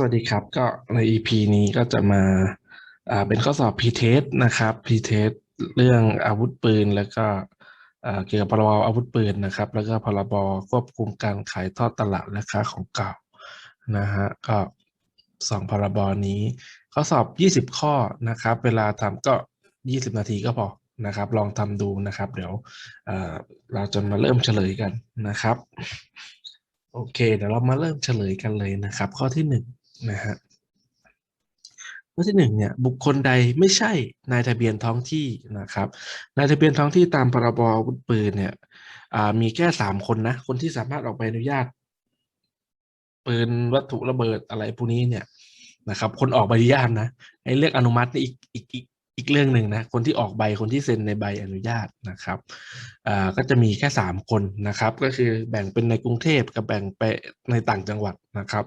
สวัสดีครับ ก็ใน EP นี้ก็จะมาอ่าเป็นข้อสอบ P-test นะครับ P-test เรื่องอาวุธปืน แล้วก็เกี่ยวกับพรบอาวุธปืนนะครับ แล้วก็พรบควบคุมการขายทอดตลาดและค้าของเก่านะฮะก็สองพรบนี้ข้อสอบ 20 ข้อนะครับ เวลาทำก็ 20 นาทีก็พอนะครับ ลองทำดูนะครับ เดี๋ยวเราจะมาเริ่มเฉลยกันนะครับ โอเค เดี๋ยวเรามาเริ่มเฉลยกันเลยนะครับ ข้อที่ห นะฮะข้อที่หนึ่งเนี่ยบุคคลใดไม่ใช่นายทะเบียนท้องที่นะครับนายทะเบียนท้องที่ตามพรบอาวุธปืนเนี่ยอ่ามีแค่สามคนนะคนที่สามารถออกใบอนุญาตปืนวัตถุระเบิดอะไรพวกนี้เนี่ยนะครับ คนออกใบอนุญาตนะไอ้เรื่องอนุมัตินี่อีกอีกอีกอีกเรื่องหนึ่งนะคนที่ออกใบคนที่เซ็นในใบอนุญาตนะครับอ่าก็จะมีแค่สามคนนะครับ ก็คือแบ่งเป็นในกรุงเทพกับแบ่งไปในต่างจังหวัดนะครับ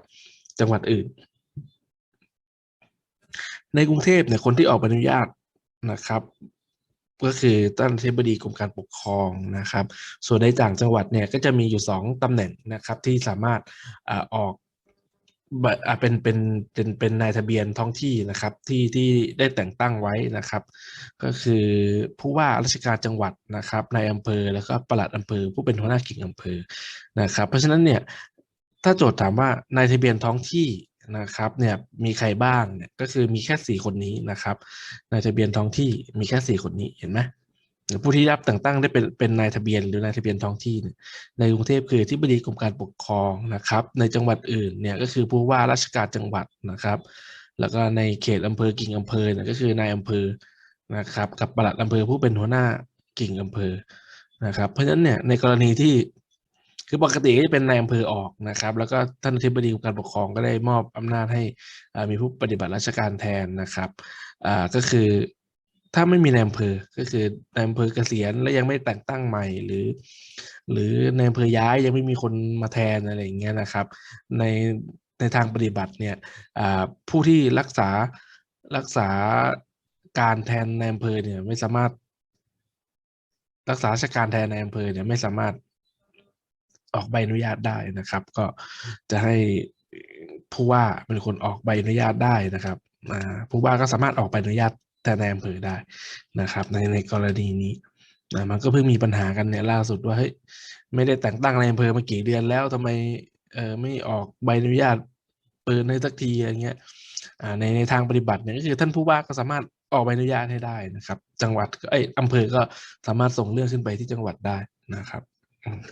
จังหวัดอื่น ในกรุงเทพเนี่ยคนที่ออกใบอนุญาตนะครับ ก็คือท่านอธิบดีกรมการปกครองนะครับ ส่วนในต่างจังหวัดเนี่ยก็จะมีอยู่สองตำแหน่งนะครับที่สามารถอออกเป็นเป็นเป็นเป็นนายทะเบียนท้องที่นะครับที่ที่ได้แต่งตั้งไว้นะครับ ก็คือผู้ว่าราชการจังหวัดนะครับนายอำเภอแล้วก็ปลัดอำเภอ ผู้เป็นหัวหน้ากิ่งอำเภอนะครับ เพราะฉะนั้นเนี่ย ถ้าโจทย์ถามว่านายทะเบียนท้องที่นะครับเนี่ยมีใครบ้างเนี่ยก็คือมีแค่สี่คนนี้นะครับนายทะเบียนท้องที่มีแค่สี่คนนี้เห็นไหมผู้ที่รับแต่งตั้งได้เป็นเป็นนายทะเบียนหรือนายทะเบียนท้องที่ในกรุงเทพคือที่บดีกรมการปกครองนะครับ ในจังหวัดอื่นเนี่ยก็คือผู้ว่าราชการจังหวัดนะครับ แล้วก็ในเขตอำเภอกิ่งอำเภอเนี่ยก็คือนายอำเภอนะครับ กับปลัดอำเภอผู้เป็นหัวหน้ากิ่งอำเภอนะครับ เพราะฉะนั้นเนี่ยในกรณีที่ คือปกติก็จะเป็นนายอำเภอออกนะครับ แล้วก็ท่านอธิบดีกรมการปกครองก็ได้มอบอำนาจให้มีผู้ปฏิบัติราชการแทนนะครับก็คือถ้าไม่มีนายอำเภอก็คือนายอำเภอเกษียณและยังไม่แต่งตั้งใหม่หรือ หรือนายอำเภอย้ายยังไม่มีคนมาแทนอะไรอย่างเงี้ยนะครับ ในในทางปฏิบัติเนี่ยผู้ที่รักษารักษาการแทนนายอำเภอเนี่ยไม่สามารถ รักษาราชการแทนนายอำเภอเนี่ยไม่สามารถ ออกใบอนุญาตได้นะครับ ก็จะให้ผู้ว่าเป็นคนออกใบอนุญาตได้นะครับผู้ว่าก็สามารถออกใบอนุญาตแทนนอำเภอได้นะครับ ในในกรณีนี้นะมันก็เพิ่งมีปัญหากันเนี่ยล่าสุดว่าเฮ้ยไม่ได้แต่งตั้งในอำเภอมากี่เดือนแล้วทำไมเออไม่ออกใบอนุญาตปืนให้สักทีอะไรเงี้ยในในทางปฏิบัติเนี่ยก็คือท่านผู้ว่าก็สามารถออกใบอนุญาตให้ได้นะครับ จังหวัดก็เอ้ยอำเภอก็สามารถส่งเรื่องขึ้นไปที่จังหวัดได้นะครับ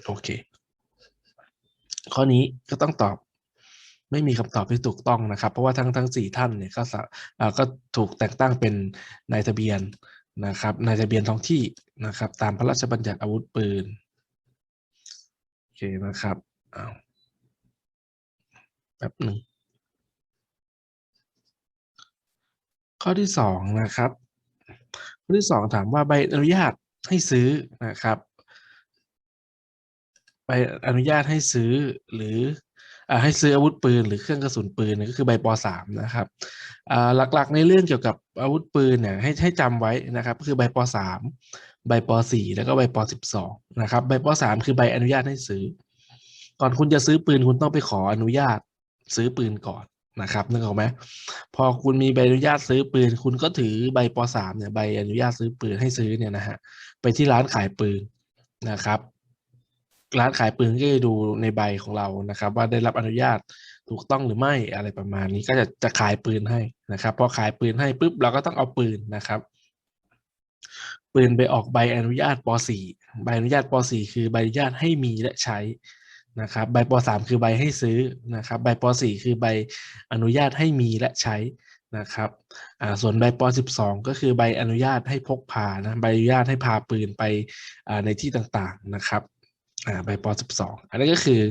โอเค ข้อนี้ก็ต้องตอบไม่มีคำตอบที่ถูกต้องนะครับ เพราะว่าทั้งทั้งสี่ท่านเนี่ยก็สะอ่าก็ถูกแต่งตั้งเป็นนายทะเบียนนะครับนายทะเบียนท้องที่นะครับ ตามพระราชบัญญัติอาวุธปืนโอเคนะครับอ้าวแป๊บหนึ่งข้อที่สองนะครับ ข้อที่สองถามว่าใบอนุญาตให้ซื้อนะครับ ใบอนุญาตให้ซื้อหรืออให้ซื้ออาวุธปืนหรือเครื่องกระสุนปืนเนี่ยก็คือใบปสามนะครับหลักๆในเรื่องเกี่ยวกับอาวุธปืนเนี่ยให้ให้จำไว้นะครับก็คือใบปสามใบปสี่แล้วก็ใบปสิบสองนะครับใบปสามคือใบอนุญาตให้ซื้อ ก่อนคุณจะซื้อปืนคุณต้องไปขออนุญาตซื้อปืนก่อนนะครับนึกออกไหมพอคุณมีใบอนุญาตซื้อปืน คุณก็ถือใบปสามเนี่ยใบอนุญาตซื้อปืนให้ซื้อเนี่ยนะฮะไปที่ร้านขายปืนนะครับ ร้านขายปืนก็จะดูในใบของเรานะครับ ว่าได้รับอนุญาตถูกต้องหรือไม่อะไรประมาณนี้ก็จะจะขายปืนให้นะครับพอขายปืนให้ปุ๊บเราก็ต้องเอาปืนนะครับ ปืนไปออกใบอนุญาตป .4 ใบอนุญาตป .4 คือใบอนุญาตให้มีและใช้นะครับใบป .3 คือใบให้ซื้อนะครับใบป .4 คือใบอนุญาตให้มีและใช้นะครับอ่าส่วนใบป .12 ก็คือใบอนุญาตให้พกพานะใบอนุญาตให้พาปืนไปอ่าในที่ต่างๆนะครับ อ่าใบป .12 อันนี้ก็คือ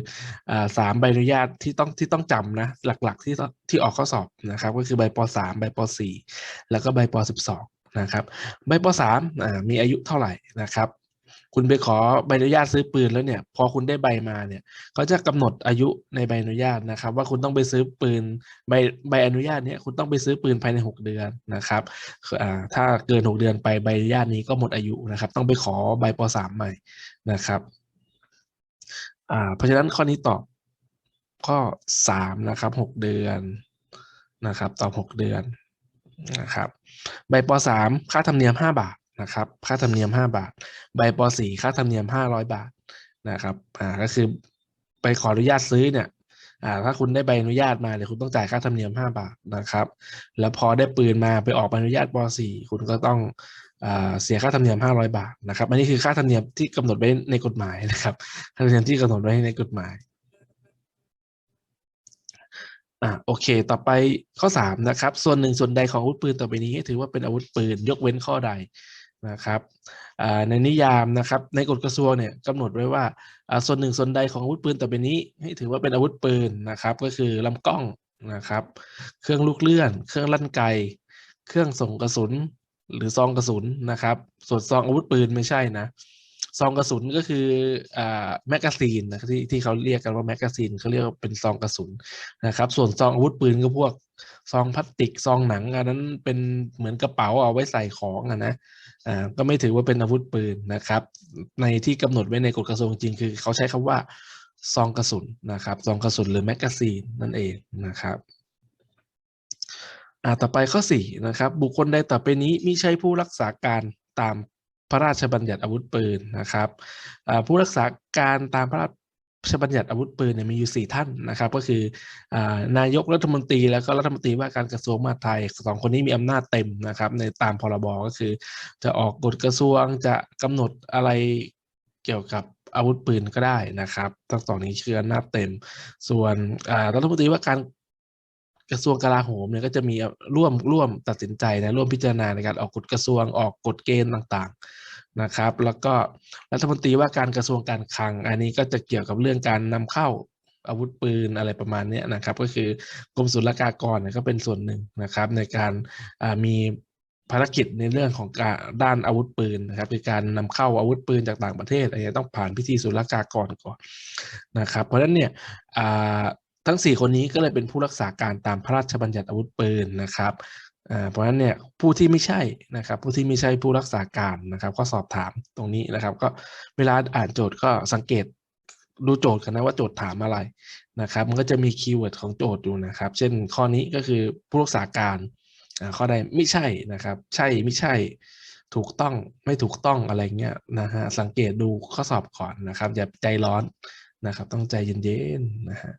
อ่าสามใบอนุญาตที่ต้องที่ต้องจำนะหลักๆที่ต้องที่ออกข้อสอบนะครับ ก็คือใบป .3 ใบป .4 แล้วก็ใบป .12 นะครับ ใบป .3 อ่ามีอายุเท่าไหร่นะครับ คุณไปขอใบอนุญาตซื้อปืนแล้วเนี่ย พอคุณได้ใบมาเนี่ยเขาจะกำหนดอายุในใบอนุญาตนะครับ ว่าคุณต้องไปซื้อปืนใบใบอนุญาตเนี่ยคุณต้องไปซื้อปืนภายในหกเดือนนะครับอ่าถ้าเกินหกเดือนไปใบอนุญาตนี้ก็หมดอายุนะครับ ต้องไปขอใบป .3 ใหม่นะครับ อ่าเพราะฉะนั้นข้อนี้ตอบข้อสามนะครับหกเดือนนะครับตอบหกเดือนนะครับใบปสามค่าธรรมเนียมห้าบาทนะครับค่าธรรมเนียมห้าบาท ใบปสี่ค่าธรรมเนียมห้าร้อยบาทนะครับอ่าก็คือไปขออนุญาตซื้อเนี่ยอ่าถ้าคุณได้ใบอนุญาตมาเนี่ยคุณต้องจ่ายค่าธรรมเนียมห้าบาทนะครับ แล้วพอได้ปืนมาไปออกใบอนุญาตปสี่คุณก็ต้อง เสียค่าธรรมเนียมห้าร้อยบาทนะครับ อันนี้คือค่าธรรมเนียมที่กำหนดไว้ในกฎหมายนะครับค่าธรรมเนียมที่กำหนดไว้ในกฎหมายอ่าโอเค ต่อไปข้อสามนะครับ ส่วนหนึ่งส่วนใดของอาวุธปืนต่อไปนี้ ถือว่าเป็นอาวุธปืนยกเว้นข้อใดนะครับอ่าในนิยามนะครับ ในกฎกระทรวงเนี่ยกำหนดไว้ว่าอ่าส่วนหนึ่งส่วนใดของอาวุธปืนต่อไปนี้ ให้ถือว่าเป็นอาวุธปืนนะครับ ก็คือลำกล้องนะครับ เครื่องลูกเลื่อน เครื่องลั่นไก เครื่องส่งกระสุน หรือซองกระสุนนะครับ ส่วนซองอาวุธปืนไม่ใช่นะ ซองกระสุนก็คืออ่าแมกกาซีนนะที่ที่เขาเรียกกันว่าแมกกาซีนเขาเรียกว่าเป็นซองกระสุนนะครับ ส่วนซองอาวุธปืนก็พวกซองพลาสติกซองหนังอันนั้นเป็นเหมือนกระเป๋าเอาไว้ใส่ของอะนะอ่าก็ไม่ถือว่าเป็นอาวุธปืนนะครับ ในที่กำหนดไว้ในกฎกระทรวงจริงคือเขาใช้คำว่าซองกระสุนนะครับ ซองกระสุนหรือแมกกาซีนนั่นเองนะครับ อ่าต่อไปข้อสี่นะครับบุคคลใดต่อไปนี้มิใช่ผู้รักษาการตามพระราชบัญญัติอาวุธปืนนะครับผู้รักษาการตามพระราชบัญญัติอาวุธปืนเนี่ยมีอยู่สี่ท่านนะครับ ก็คืออนายกรัฐมนตรีแล้วก็รัฐมนตรีว่าการกระทรวงมหาดไทยสองคนนี้มีอำนาจเต็มนะครับในตามพรบก็คือ จะออกกฎกระทรวงจะกำหนดอะไรเกี่ยวกับอาวุธปืนก็ได้นะครับทั้งสองนี้คืออำนาจเต็ม ส่วนรัฐมนตรีว่าการ กระทรวงกลาโหมเนี่ยก็จะมีร่วมร่วมตัดสินใจนะร่วมพิจารณาในการออกกฎกระทรวงออกกฎเกณฑ์ต่างๆนะครับ แล้วก็รัฐมนตรีว่าการกระทรวงการคลัง อันนี้ก็จะเกี่ยวกับเรื่องการนำเข้าอาวุธปืนอะไรประมาณนี้นะครับ ก็คือกรมศุลกากรเนี่ยก็เป็นส่วนหนึ่งนะครับ ในการมีภารกิจในเรื่องของการด้านอาวุธปืนนะครับคือการนำเข้าอาวุธปืนจากต่างประเทศอันนี้ต้องผ่านพิธีศุลกากรก่อนนะครับ เพราะฉะนั้นเนี่ย ทั้งสี่คนนี้ก็เลยเป็นผู้รักษาการตามพระราชบัญญัติอาวุธปืนนะครับเพราะฉะนั้นเนี่ยผู้ที่ไม่ใช่นะครับผู้ที่ไม่ใช่ผู้รักษาการนะครับ ก็สอบถามตรงนี้นะครับ ก็เวลาอ่านโจทย์ก็สังเกตดูโจทย์กันนะว่าโจทย์ถามอะไรนะครับ มันก็จะมีคีย์เวิร์ดของโจทย์อยู่นะครับ เช่นข้อนี้ก็คือผู้รักษาการข้อใดไม่ใช่นะครับ ใช่ไม่ใช่ถูกต้องไม่ถูกต้องอะไรเงี้ยนะฮะสังเกตดูข้อสอบก่อนนะครับ อย่าใจร้อน นะครับต้องใจเย็นๆนะฮะ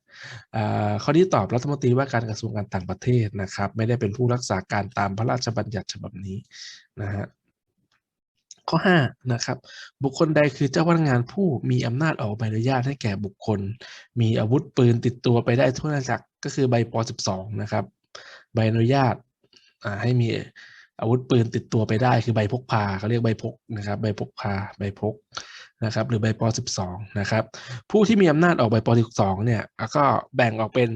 ข้อที่ตอบรัฐมนตรีว่าการกระทรวงการต่างประเทศนะครับ ไม่ได้เป็นผู้รักษาการตามพระราชบัญญัติฉบับนี้นะฮะข้อห้านะครับบุคคลใดคือเจ้าพนักงานผู้มีอำนาจออกใบอนุญาตให้แก่บุคคล มีอาวุธปืนติดตัวไปได้ทั่วราชจักรก็คือใบป .12 นะครับใบอนุญาตให้มีอาวุธปืนติดตัวไปได้คือใบพกพาเขาเรียกใบพกนะครับใบพกพาใบพก นะครับหรือใบป .12 นะครับผู้ที่มีอำนาจออกใบป .12 เนี่ยก็แบ่งออกเป็น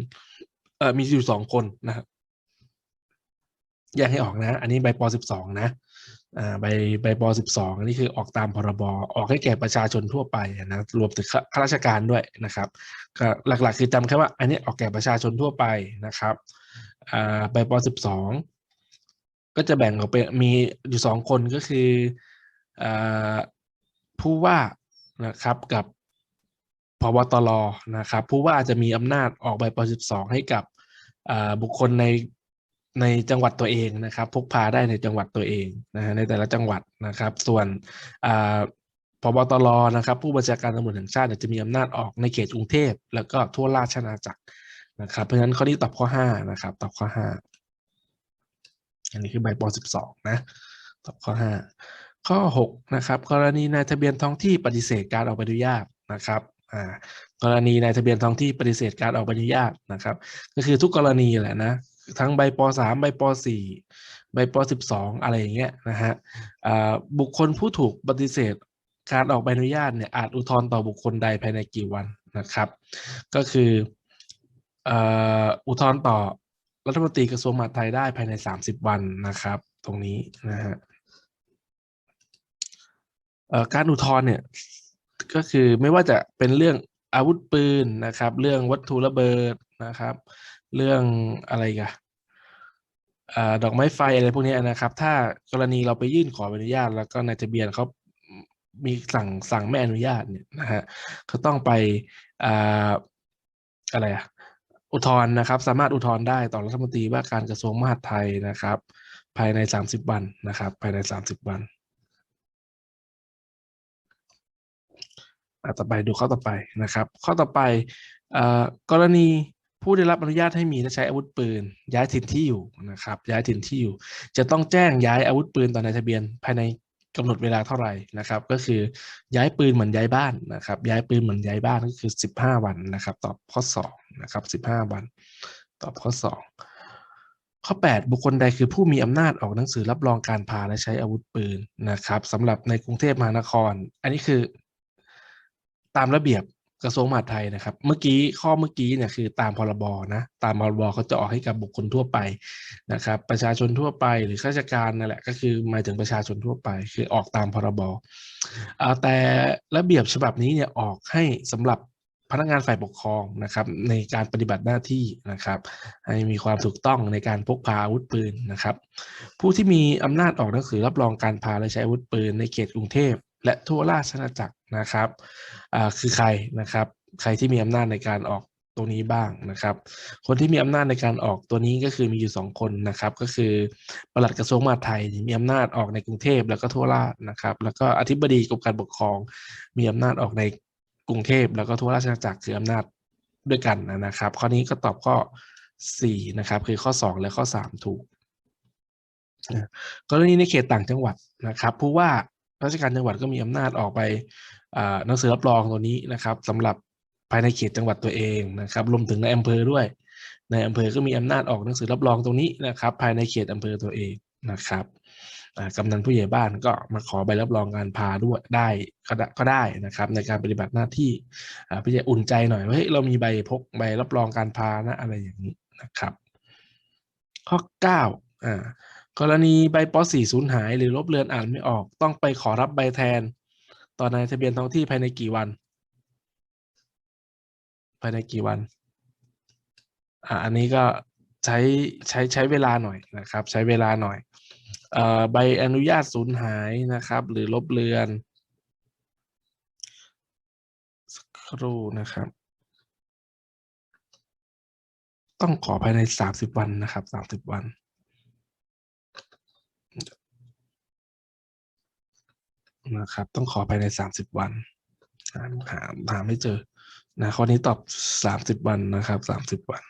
เอ่อมีอยู่สองคนนะครับแยกให้ออกนะ อันนี้ใบป .12 นะอ่าใบใบป .12 อันนี้คือออกตามพรบออกให้แก่ประชาชนทั่วไปนะรวมถึงข้าราชการด้วยนะครับก็หลักๆ คือจำแค่ว่า อันนี้ออกแก่ประชาชนทั่วไปนะครับอ่าใบป .12 ก็จะแบ่งออกเป็นมีอยู่สองคนก็คืออ่า ผู้ว่านะครับกับพบตรนะครับผู้ว่าจะมีอำนาจออกใบป .12 ให้กับบุคคลในในจังหวัดตัวเองนะครับ พกพาได้ในจังหวัดตัวเองนะฮะในแต่ละจังหวัดนะครับ ส่วนพบตรนะครับ ผู้บัญชาการตำรวจแห่งชาติจะมีอำนาจออกในเขตกรุงเทพแล้วก็ทั่วราชอาณาจักรนะครับ เพราะฉะนั้นข้อนี้ตอบข้อห้านะครับตอบข้อหาอันนี้คือใบป .12 นะตอบข้อห้า ข้อหกนะครับกรณีนายทะเบียนท้องที่ปฏิเสธการออกใบอนุญาตนะครับอ่ากรณีนายทะเบียนท้องที่ปฏิเสธการออกใบอนุญาตนะครับ ก็คือทุกกรณีแหละนะทั้งใบป .3 ใบป .4 ใบป .12 อะไรอย่างเงี้ยนะฮะบุคคลผู้ถูกปฏิเสธการออกใบอนุญาตเนี่ยอาจอุทธรณ์ต่อบุคคลใดภายในกี่วันนะครับ ก็คืออุทธรณ์ต่อรัฐมนตรีกระทรวงมหาดไทยได้ภายใน 30 วันนะครับ ตรงนี้นะฮะ การอุทธรณ์เนี่ยก็คือไม่ว่าจะเป็นเรื่องอาวุธปืนนะครับ เรื่องวัตถุระเบิดนะครับ เรื่องอะไรกันอดอกไม้ไฟอะไรพวกนี้นะครับ ถ้ากรณีเราไปยื่นขออนุญาต แล้วก็นายทะเบียนเขามีสั่งสั่งไม่อนุญาตเนี่ยนะฮะเขาต้องไปอ่าอะไรอะอุทธรณ์นะครับ สามารถอุทธรณ์ได้ต่อรัฐมนตรีว่าการกระทรวงมหาดไทยนะครับ ภายในสามสิบวันนะครับ ภายในสามสิบวัน ต่อไปดูข้อต่อไปนะครับ ข้อต่อไปอกรณีผู้ได้รับอนุญาตให้มีและใช้อาวุธปืน ย้ายถิ่นที่อยู่นะครับ ย้ายถิ่นที่อยู่ จะต้องแจ้งย้ายอาวุธปืนต่อนายทะเบียนภายในกำหนดเวลาเท่าไหร่นะครับ ก็คือย้ายปืนเหมือนย้ายบ้านนะครับ ย้ายปืนเหมือนย้ายบ้านก็คือสิบห้าวันนะครับตอบข้อสองนะครับสิบห้าวันตอบข้อสองข้อ 8 บุคคลใดคือผู้มีอำนาจออกหนังสือรับรองการพาและใช้อาวุธปืนนะครับสำหรับในกรุงเทพมหานคร อันนี้คือ ตามระเบียบกระทรวงมหาดไทยนะครับ เมื่อกี้ข้อเมื่อกี้เนี่ยคือตามพรบนะตามพรบเขาจะออกให้กับบุคคลทั่วไปนะครับ ประชาชนทั่วไปหรือข้าราชการนั่นแหละก็คือหมายถึงประชาชนทั่วไป คือออกตามพรบแต่ระเบียบฉบับนี้เนี่ยออกให้สำหรับพนักงานฝ่ายปกครองนะครับในการปฏิบัติหน้าที่นะครับ ให้มีความถูกต้องในการพกพาอาวุธปืนนะครับ ผู้ที่มีอำนาจออกหนังสือรับรองการพาและใช้อาวุธปืนในเขตกรุงเทพ และทั่วราชอาณาจักรนะครับคือใครนะครับ ใครที่มีอำนาจในการออกตัวนี้บ้างนะครับ คนที่มีอำนาจในการออกตัวนี้ก็คือมีอยู่สองคนนะครับ ก็คือปลัดกระทรวงมหาดไทยมีอำนาจออกในกรุงเทพแล้วก็ทั่วราชนะครับ แล้วก็อธิบดีกรมการปกครอง มีอำนาจออกในกรุงเทพแล้วก็ทั่วราชอาณาจักรคืออำนาจด้วยกันนะครับ ข้อนี้ก็ตอบข้อสี่นะครับคือข้อสองและข้อสามถูกกรณีในเขตต่างจังหวัดนะครับผู้ว่า ราชการจังหวัดก็มีอำนาจออกไปหนังสือรับรองตัวนี้นะครับสำหรับภายในเขตจังหวัดตัวเองนะครับรวมถึงในอำเภอด้วย ในอำเภอก็มีอำนาจออกหนังสือรับรองตรงนี้นะครับ ภายในเขตอำเภอตัวเองนะครับกำนันผู้ใหญ่บ้านก็มาขอใบรับรองการพาด้วยได้ก็ได้ก็ได้นะครับ ในการปฏิบัติหน้าที่พี่จะอุ่นใจหน่อยว่าเฮ้ยเรามีใบพกใบรับรองการพานะอะไรอย่างนี้นะครับ ข้อเก้าอ่า กรณีใบป .4 สูญหายหรือลบเลือนอ่านไม่ออกต้องไปขอรับใบแทน ต่อนายทะเบียนท้องที่ภายในกี่วัน ภายในกี่วันอ่าอันนี้ก็ใช้ใช้ใช้เวลาหน่อยนะครับ ใช้เวลาหน่อยเอ่อใบอนุญาตสูญหายนะครับ หรือลบเลือนสักครู่นะครับ ต้องขอภายในสามสิบวันนะครับสามสิบวัน นะครับ ต้องขอภายในสามสิบวันหาหาหาไม่เจอนะข้อนี้ตอบสามสิบวันนะครับสามสิบวัน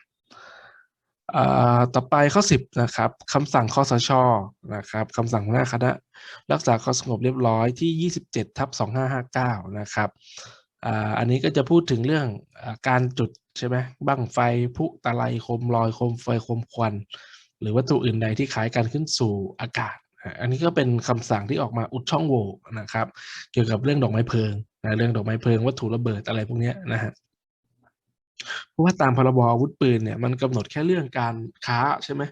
ต่อไปข้อสิบนะครับคำสั่งคอสชนะครับคำสั่งหน้าคณะรักษาความสงบเรียบร้อยที่ยี่สิบเจ็ดทับสองห้าห้าเก้านะครับอ,อันนี้ก็จะพูดถึงเรื่องอการจุดใช่ไหมบั้งไฟพุตะไลโคมลอยโคมไฟโคมควัน หรือวัตถุอื่นใดที่คล้ายกันขึ้นสู่อากาศ อันนี้ก็เป็นคำสั่งที่ออกมาอุดช่องโหว่นะครับ เกี่ยวกับเรื่องดอกไม้เพลิงนะเรื่องดอกไม้เพลิงวัตถุระเบิดอะไรพวกนี้นะฮะเพราะว่าตามพรบอาวุธปืนเนี่ยมันกำหนดแค่เรื่องการค้าใช่ไหม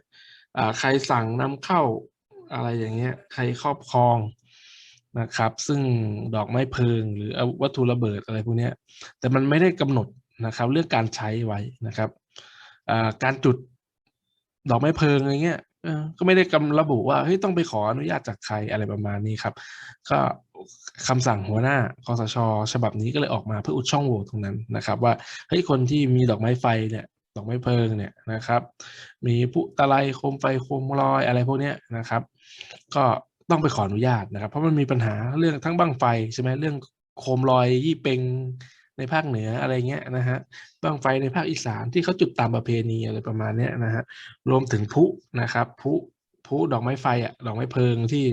อ่าใครสั่งนำเข้าอะไรอย่างเงี้ยใครครอบครองนะครับ ซึ่งดอกไม้เพลิง หรือวัตถุระเบิดอะไรพวกนี้แต่มันไม่ได้กำหนดนะครับ เรื่องการใช้ไว้นะครับการจุดดอกไม้เพลิงอะไรเงี้ย ก็ไม่ได้กำระบุว่าเฮ้ยต้องไปขออนุญาตจากใครอะไรประมาณนี้ครับ ก็คำสั่งหัวหน้าคอสช ฉบับนี้ก็เลยออกมาเพื่ออุดช่องโหว่ตรงนั้นนะครับ ว่าเฮ้ยคนที่มีดอกไม้ไฟเนี่ยดอกไม้เพลิงเนี่ยนะครับ มีพุตะไลโคมไฟโคมลอยอะไรพวกนี้นะครับ ก็ต้องไปขออนุญาตนะครับ เพราะมันมีปัญหาเรื่องทั้งบั้งไฟใช่ไหมเรื่องโคมลอยยี่เป็ง ในภาคเหนืออะไรเงี้ยนะฮะบั้งไฟในภาคอีสานที่เขาจุดตามประเพณีอะไรประมาณเนี้ยนะฮะรวมถึงพุนะครับพุพุดอกไม้ไฟอะดอกไม้เพลิงที่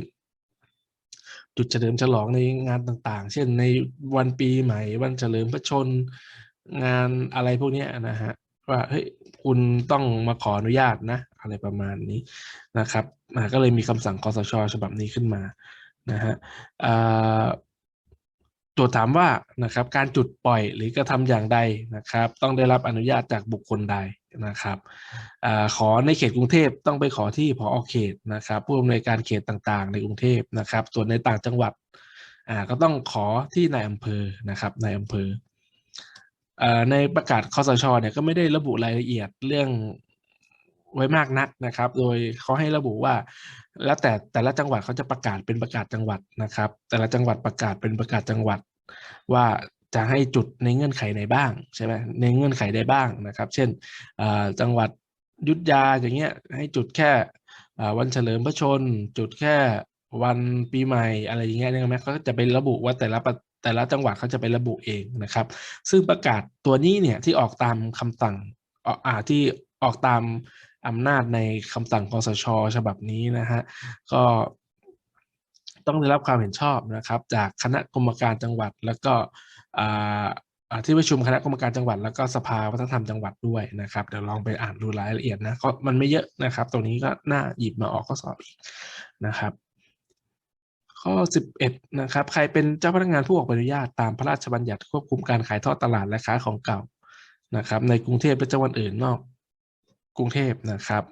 จุดเฉลิมฉลองในงานต่างๆ เช่นในวันปีใหม่ วันเฉลิมพระชน งานอะไรพวกเนี้ยนะฮะว่าเฮ้ยคุณต้องมาขออนุญาตนะอะไรประมาณนี้นะครับก็เลยมีคำสั่งคอสชฉบับนี้ขึ้นมานะฮะอ่า จทย์ถามว่านะครับการจุดปล่อยหรือกระทำอย่างใดนะครับ ต้องได้รับอนุญาตจากบุคคลใดนะครับอขอในเขตกรุงเทพต้องไปขอที่พอเขตนะครับ ผู้อำนวยการเขตต่างๆ ในกรุงเทพนะครับ ส่วนในต่างจังหวัดก็ต้องขอที่ในายอำเภอนะครับในายอำเภออในประกาศคอสชเนี่ยก็ไม่ได้ระบุรายละเอียดเรื่องไว้มากนักนะครับ โดยเขาให้ระบุว่า แล้วแต่แต่ละจังหวัดเขาจะประกาศเป็นประกาศจังหวัดนะครับ แต่ละจังหวัดประกาศเป็นประกาศจังหวัด ว่าจะให้จุดในเงื่อนไขไหนบ้างใช่ไหมในเงื่อนไขใดบ้างนะครับ เช่นจังหวัดยุทธยาอย่างเงี้ยให้จุดแค่วันเฉลิมพระชน จุดแค่วันปีใหม่อะไรอย่างเงี้ยนะครับเขาจะไประบุว่าแต่ละแต่ละจังหวัดเขาจะไประบุเองนะครับ ซึ่งประกาศตัวนี้เนี่ยที่ออกตามคำสั่งอ่าที่ออกตามอำนาจในคำสั่งคอสช ฉบับนี้นะฮะ ก็ ต้องได้รับความเห็นชอบนะครับ จากคณะกรรมการจังหวัด แล้วก็ที่ประชุมคณะกรรมการจังหวัด แล้วก็สภาวัฒนธรรมจังหวัดด้วยนะครับเดี๋ยวลองไปอ่านดูรายละเอียดนะก็มันไม่เยอะนะครับ ตรงนี้ก็น่าหยิบมาออกข้อสอบอีกนะครับ ข้อ 11 นะครับ ใครเป็นเจ้าพนักงานผู้ออกใบอนุญาตตามพระราชบัญญัติควบคุมการขายทอดตลาดและค้าของเก่านะครับ ในกรุงเทพและจังหวัดอื่นนอก กรุงเทพนะครับ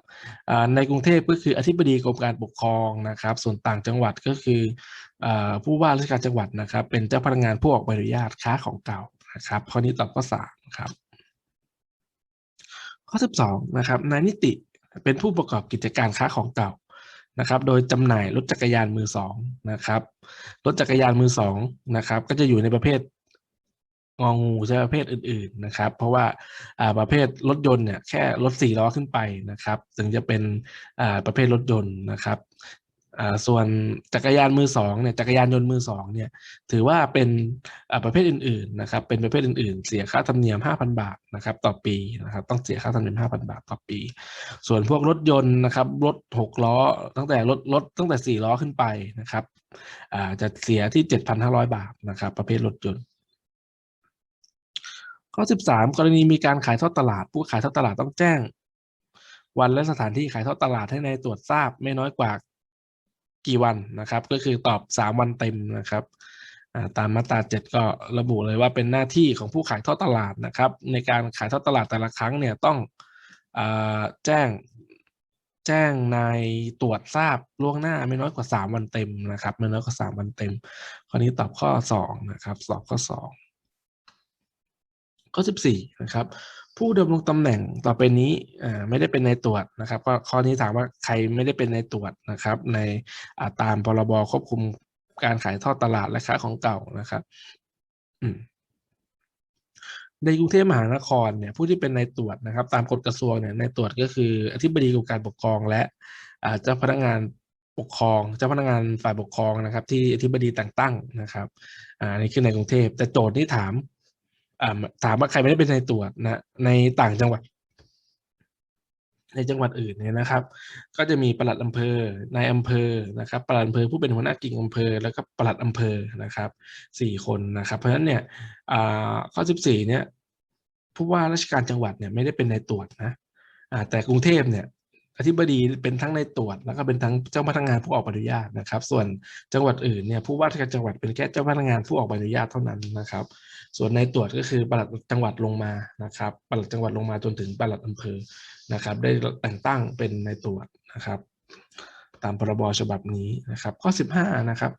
ในกรุงเทพก็คืออธิบดีกรมการปกครองนะครับ ส่วนต่างจังหวัดก็คืออผู้ว่าราชการจังหวัดนะครับ เป็นเจ้าพนักงานผู้ออกใบอนุญาตค้าของเก่านะครับข้อนี้ตอบข้อสามครับข้อ 12นะครับนายนิติเป็นผู้ประกอบกิจการค้าของเก่านะครับ โดยจำหน่ายรถจักรยานมือสองนะครับ รถจักรยานมือสองนะครับ ก็จะอยู่ในประเภท งองูใช่ประเภทอื่นๆนะครับ เพราะว่าอ่าประเภทรถยนต์เนี่ยแค่รถสี่ล้อขึ้นไปนะครับถึงจะเป็นอ่าประเภทรถยนต์นะครับอ่าส่วนจักรยานมือสองเนี่ยจักรยานยนต์มือสองเนี่ยถือว่าเป็นอ่าประเภทอื่นๆนะครับเป็นประเภทอื่นๆ เสียค่าธรรมเนียม 5,000 บาทนะครับต่อปีนะครับต้องเสียค่าธรรมเนียม 5,000 บาทต่อปี ส่วนพวกรถยนต์นะครับรถหกล้อ ตั้งแต่รถรถตั้งแต่สี่ล้อขึ้นไปนะครับอ่าจะเสียที่ 7,500 บาทนะครับประเภทรถยนต์ ข้อ 13 กรณีมีการขายทอดตลาด ผู้ขายทอดตลาดต้องแจ้ง วันและสถานที่ขายทอดตลาดให้ในายตรวจทราบไม่น้อยกว่ากี่วันนะครับ ก็คือตอบ 3 วันเต็มนะครับตามมาตรา7ก็ระบุเลยว่าเป็นหน้าที่ของผู้ขายทอดตลาดนะครับ ในการขายทอดตลาดแต่ละครั้งเนี่ยต้องอแจ้งแจ้งนายตรวจทราบล่วงหน้าไม่น้อยกว่า 3 วันเต็มนะครับ ไม่น้อยกว่า 3 วันเต็ม ข้อนี้ตอบข้อ 2 นะครับสอบข้อ 2 ข้อ 14 นะครับ ผู้ดำรงตำแหน่งต่อไปนี้ไม่ได้เป็นในตรวจนะครับก็ข้อนี้ถามว่าใครไม่ได้เป็นในตรวจนะครับ ในาตามพรบควบคุมการขายทอดตลาดและค้าของเก่านะครับในกรุงเทพมหานครเนี่ยผู้ที่เป็นนายตรวจนะครับ ตามกฎกระทรวงเนี่ยนายตรวจก็คืออธิบดีกรมการปกครองและเจ้าพนักงานปกครอง เจ้าพนักงานฝ่ายปกครองนะครับ ที่อธิบดีแต่งตั้งนะครับอ่านี่คือในกรุงเทพแต่โจทย์นี่ถาม ถามว่าใครไม่ได้เป็นในตรวนะในต่างจังหวัด ในจังหวัดอื่นเนี่ยนะครับ ก็จะมีปลัดอำเภอนายอำเภอนะครับปลัดอำเภอผู้เป็นหัวหน้ากิ่งอำเภอ แล้วก็ปลัดอำเภอนะครับสี่คนนะครับ เพราะฉะนั้นเนี่ยข้อสิบสี่เนี่ยผู้ว่าราชการจังหวัดเนี่ยไม่ได้เป็นนายตรวจนะแต่กรุงเทพเนี่ย อธิบดีเป็นทั้งในตรวจแล้วก็เป็นทั้งเจ้าพนักงานผู้ออกใบอนุญาตนะครับ ส่วนจังหวัดอื่นเนี่ยผู้ว่าราชการจังหวัดเป็นแค่เจ้าพนักงานผู้ออกใบอนุญาตเท่านั้นนะครับ ส่วนในตรวจก็คือปลัดจังหวัดลงมานะครับปลัดจังหวัดลงมาจนถึงปลัดอำเภอนะครับ ได้แต่งตั้งเป็นในตรวจนะครับ ตามพรบฉบับนี้นะครับ ข้อ 15 นะครับ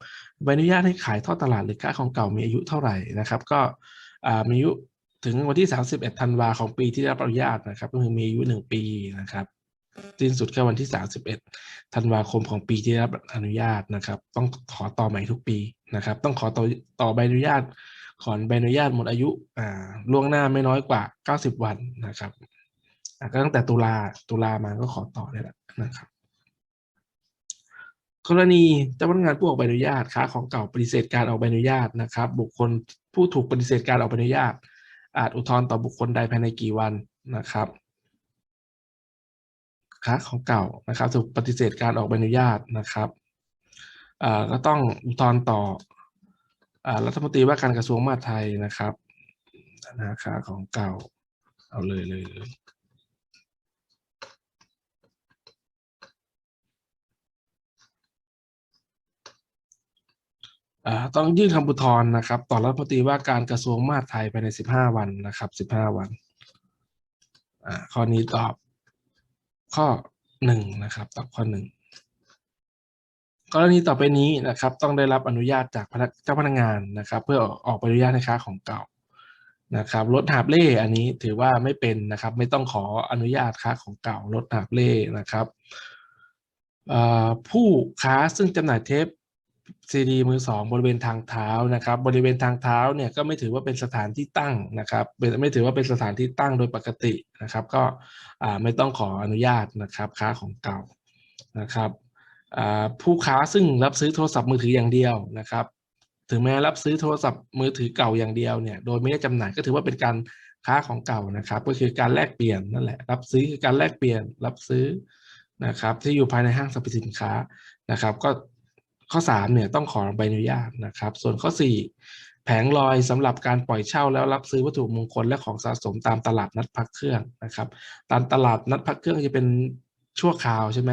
ใบอนุญาตให้ขายท่อตลาดหรือค้าของเก่ามีอายุเท่าไหร่นะครับ ก็อามีอายุถึงวันที่ 31 ธันวาของปีที่ได้รับอนุญาตนะครับ ก็คือมีอายุ 1 ปีนะครับ สิ้นสุดแค่วันที่ 31 ธันวาคมของปีที่รับอนุญาตนะครับ ต้องขอต่อใหม่ทุกปีนะครับ ต้องขอต่อต่อใบอนุญาต ขอใบอนุญาตหมดอายุอ่าล่วงหน้าไม่น้อยกว่า 90 วันนะครับก็ตั้งแต่ตุลาตุลามาก็ขอต่อได้แล้วนะครับ กรณีเจ้าพนักงานผู้ออกใบอนุญาตค้าของเก่าปฏิเสธการออกใบอนุญาตนะครับ บุคคลผู้ถูกปฏิเสธการออกใบอนุญาต อาจอุทธรณ์ต่อบุคคลใดภายในกี่วันนะครับ ค้าของเก่านะครับ ถูกปฏิเสธการออกใบอนุญาตนะครับก็ต้องอุทธรณ์ต่ออรัฐมนตรีว่าการกระทรวงมหาดไทยนะครับนะค้าของเก่า เอาเลยเลยเลยต้องยื่นคำอุทธรณ์นะครับ ต่อรัฐมนตรีว่าการกระทรวงมหาดไทยภายในสิบห้าวันนะครับสิบห้าวันข้อนี้ตอบ ข้อหนึ่งนะครับ ตอบข้อหนึ่งกรณีต่อไปนี้นะครับ ต้องได้รับอนุญาตจากเจ้าพนักงานนะครับ เพื่อออกใบอนุญาตให้ค้าของเก่านะครับรถหาบเล่อันนี้ถือว่าไม่เป็นนะครับ ไม่ต้องขออนุญาตค้าของเก่ารถหาบเล่นะครับผู้ค้าซึ่งจำหน่ายเทป ซีดีมือสองบริเวณทางเท้านะครับ บริเวณทางเท้าเนี่ยก็ไม่ถือว่าเป็นสถานที่ตั้งนะครับไม่ถือว่าเป็นสถานที่ตั้งโดยปกตินะครับ ก็ไม่ต้องขออนุญาตนะครับค้าของเก่านะครับผู้ค้าซึ่งรับซื้อโทรศัพท์มือถืออย่างเดียวนะครับ ถึงแม้รับซื้อโทรศัพท์มือถือเก่าอย่างเดียวเนี่ยโดยไม่ได้จำหน่ายก็ถือว่าเป็นการค้าของเก่านะครับ ก็คือการแลกเปลี่ยนนั่นแหละ รับซื้อคือการแลกเปลี่ยนรับซื้อนะครับ ที่อยู่ภายในห้างสรรพสินค้านะครับ ก็ ข้อ3เนี่ยต้องขอใบอนุญาตนะครับ ส่วนข้อ 4 แผงลอยสำหรับการปล่อยเช่าแล้วรับซื้อวัตถุมงคลและของสะสมตามตลาดนัดพักเครื่องนะครับ ตามตลาดนัดพักเครื่องจะเป็นชั่วคราวใช่ไหม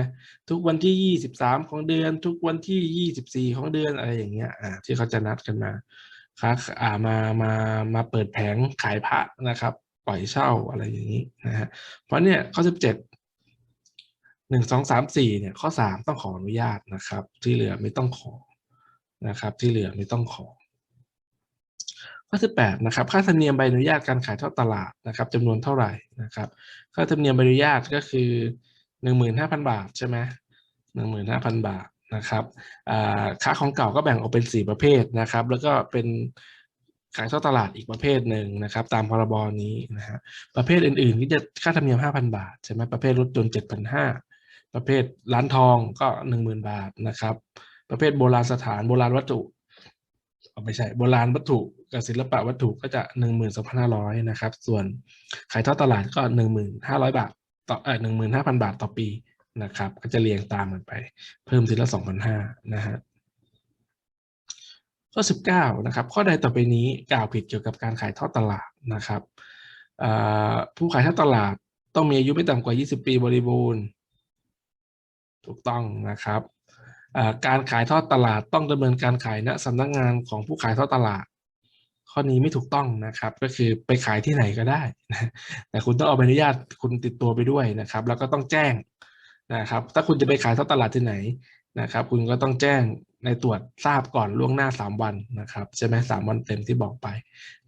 ทุกวันที่ 23 ของเดือน ทุกวันที่ 24 ของเดือนอะไรอย่างเงี้ยอ่าที่เขาจะนัดกันมาค้าอ่ามามามาเปิดแผงขายพระนะครับ ปล่อยเช่าอะไรอย่างนี้นะฮะเพราะเนี่ยข้อ 17 หนึ่งสองสามสี่เนี่ยข้อสามต้องขออนุญาตนะครับ ที่เหลือไม่ต้องขอนะครับ ที่เหลือไม่ต้องขอ ข้อที่แปดนะครับ ค่าธรรมเนียมใบอนุญาตการขายทอดตลาดนะครับจำนวนเท่าไหร่นะครับ ค่าธรรมเนียมใบอนุญาตก็คือหนึ่งหมื่นห้าพันบาทใช่ไหมหนึ่งหมื่นห้าพันบาทนะครับค่าของเก่าก็แบ่งออกเป็นสี่ประเภทนะครับ แล้วก็เป็นขายทอดตลาดอีกประเภทหนึ่งนะครับ ตามพรบนี้นะฮะประเภทอื่นๆที่จะค่าธรรมเนียมห้าพันบาทใช่ไหมประเภทรถยนต์เจ็ดพันห้า ประเภทร้านทองก็หนึ่งหมื่นบาทนะครับ ประเภทโบราณสถานโบราณวัตถุไม่ใช่โบราณวัตถุกับศิลปะวัตถุก็จะหนึ่งหมื่นสองพันห้าร้อยนะครับ ส่วนขายทอดตลาดก็หนึ่งหมื่นห้าร้อยบาทต่อเออหนึ่งหมื่นห้าพันบาทต่อปีนะครับ ก็จะเรียงตามกันไป เพิ่มทีละสองพันห้านะฮะข้อสิบเก้านะครับ ข้อใดต่อไปนี้กล่าวผิดเกี่ยวกับการขายทอดตลาดนะครับผู้ขายทอดตลาดต้องมีอายุไม่ต่ำกว่า 20 ปีบริบูรณ์ ถูกต้องนะครับการขายทอดตลาดต้องดำเนินการขายณสำนักงานของผู้ขายทอดตลาด ข้อนี้ไม่ถูกต้องนะครับ ก็คือไปขายที่ไหนก็ได้แต่คุณต้องเอาใบอนุญาตคุณติดตัวไปด้วยนะครับ แล้วก็ต้องแจ้งนะครับ ถ้าคุณจะไปขายทอดตลาดที่ไหนนะครับ คุณก็ต้องแจ้งในตรวจทราบก่อนล่วงหน้าสามวันนะครับใช่ไหมสามวันเต็มที่บอกไป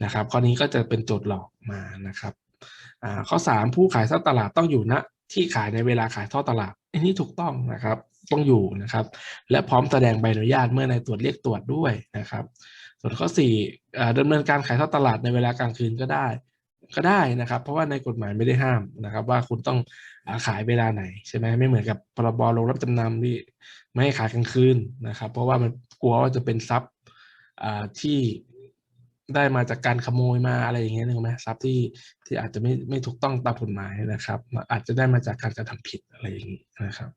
นะครับ ข้อนี้ก็จะเป็นโจทย์หลอกมานะครับข้อ 3 ผู้ขายทอดตลาดต้องอยู่ณที่ขายในเวลาขายทอดตลาด อันนี้ถูกต้องนะครับ ต้องอยู่นะครับ และพร้อมแสดงใบอนุญาตเมื่อนายตรวจเรียกตรวจด้วยนะครับ ส่วนข้อ4อ่าดำเนินการขายทอดตลาดในเวลากลางคืนก็ได้ ก็ได้นะครับ เพราะว่าในกฎหมายไม่ได้ห้ามนะครับ ว่าคุณต้องขายเวลาไหนใช่ไหมไม่เหมือนกับพรบโรงรับจำนำที่ไม่ให้ขายกลางคืนนะครับ เพราะว่ามันกลัวว่าจะเป็นทรัพย์ที่ ได้มาจากการขโมยมาอะไรอย่างเงี้ยนึกไหมทรัพย์ที่ที่อาจจะไม่ไม่ถูกต้องตามกฎหมายนะครับ อาจจะได้มาจากการกระทำผิดอะไรอย่างนี้นะครับ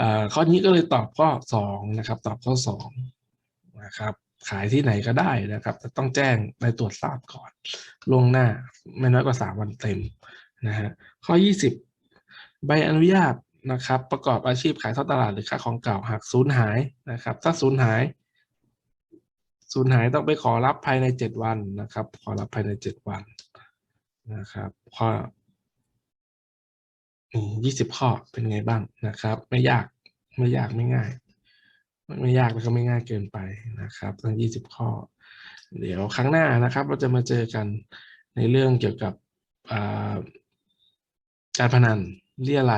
อ่าข้อนี้ก็เลยตอบข้อสองนะครับ ตอบข้อสองนะครับ ขายที่ไหนก็ได้นะครับแต่ต้องแจ้งในตรวจทราบก่อนล่วงหน้าไม่น้อยกว่าสามวันเต็มนะฮะข้อยี่สิบใบอนุญาตนะครับ ประกอบอาชีพขายทอดตลาดหรือค้าของเก่าหากสูญหายนะครับ ถ้าสูญหาย สูญหายต้องไปขอรับภายในเจ็ดวันนะครับ ขอรับภายในเจ็ดวันนะครับข้อยี่สิบข้อเป็นไงบ้างนะครับ ไม่ยากไม่ยากไม่ง่าย ไม่ยากแล้วก็ไม่ง่ายเกินไปนะครับทั้งยี่สิบข้อ เดี๋ยวครั้งหน้านะครับ เราจะมาเจอกันในเรื่องเกี่ยวกับการพนันเรียอะไร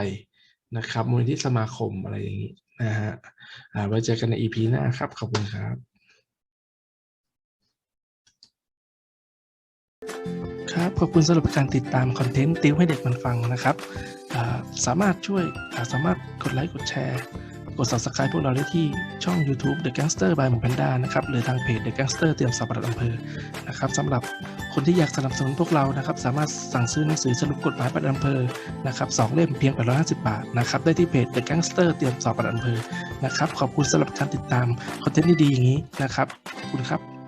นะครับมูลนิธิสมาคมอะไรอย่างนี้นะฮะอ่าไว้เจอกันใน EP หน้าครับ ขอบคุณครับ ครับ ขอบคุณสำหรับการติดตามคอนเทนต์ติวให้เด็กมันฟังนะครับ สามารถช่วยสามารถกดไลค์กดแชร์ กด subscribe พวกเราได้ที่ช่อง YouTube The Gangster by หมูแพนด้านะครับ หรือทางเพจ The Gangster เตรียมสับปะรดอำเภอนะครับสำหรับคนที่อยากสนับสนุนพวกเรานะครับ สามารถสั่งซื้อหนังสือสรุปกฎหมายปลัดอำเภอนะครับสองเล่มเพียง 850 บาทนะครับ ได้ที่เพจ The Gangster เตรียมสอบปลัดอำเภอนะครับ ขอบคุณสำหรับการติดตามคอนเทนต์ดีๆอย่างนี้นะครับขอบคุณครับ